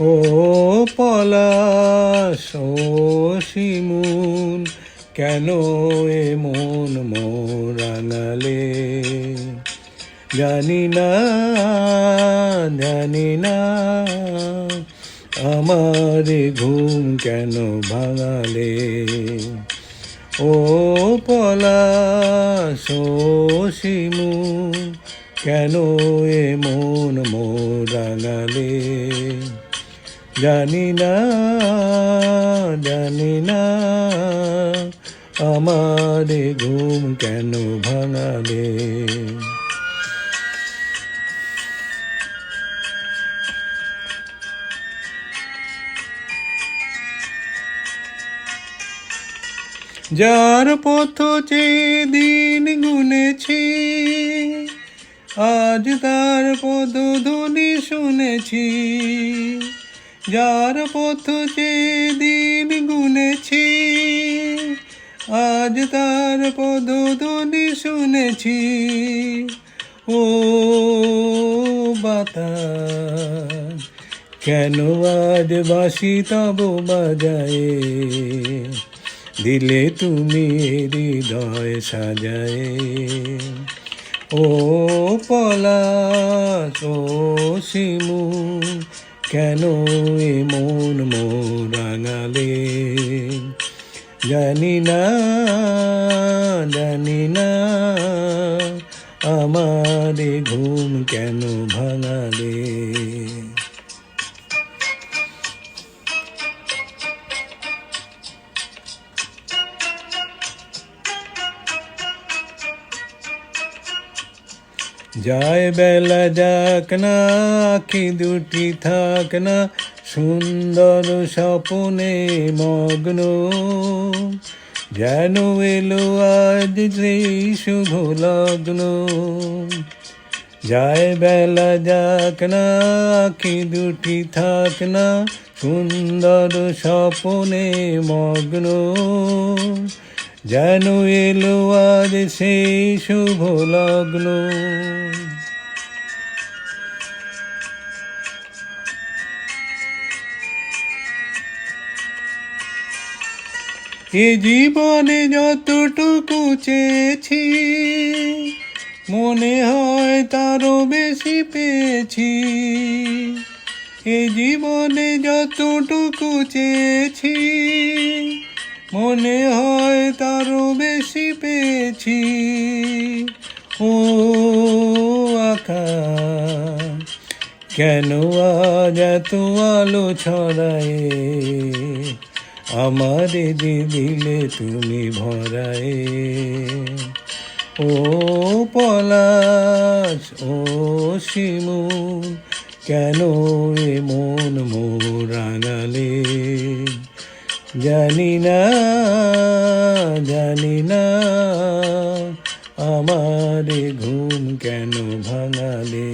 ও পলাশ, ও শিমুল, কেন এ মন মোরাঙালে? জানি না জানি না, আমার ঘুম কেন ভাঙালে? ও পলাশ, ও শিমুল, কেন এ মন মোরাঙালে? জানি না জানি না আমার ঘুম কেন ভাঙালে। যার পথ চেয়ে দিন গুনেছি, আজ তার পদধ্বনি শুনেছি। যার পথ চেয়ে দিন গুনেছি, আজ তার পদ পদধ্বনি শুনেছি। ও বাতাস, কেন আজ বাসি তব বাজায়ে? দিলে তুমি হৃদয় সাজায়। ও পলাশ, ও শিমু কেন এ মন মোরাঙালে? জানি না জানি না আমার ঘুম কেন ভাঙালে? যায় বেলা যাক না আখি দুটি থাক না, সুন্দর স্বপনে মগ্ন। যেন এলো আজ সেই শুভ লগ্ন। যায় বেলা যাক না আখি দুটি থাক না, সুন্দর স্বপনে মগ্ন। যেন এলো আজ সেই শুভ লগ্ন। এ জীবনে যতটুকু চেয়েছি, মনে হয় তারও বেশি পেয়েছি। এ জীবনে যতটুকু চেয়েছি, মনে হয় তারও বেশি পেয়েছি। ও আকাশ, কেন আজ এত আলো ছড়ায়? আমারে যে দিলে তুমি ভরায়ে। ও পলাশ, ও শিমুল, কেন এ মন মোরাঙালে জানি না জানি না, আমার ঘুম কেন ভাঙালে?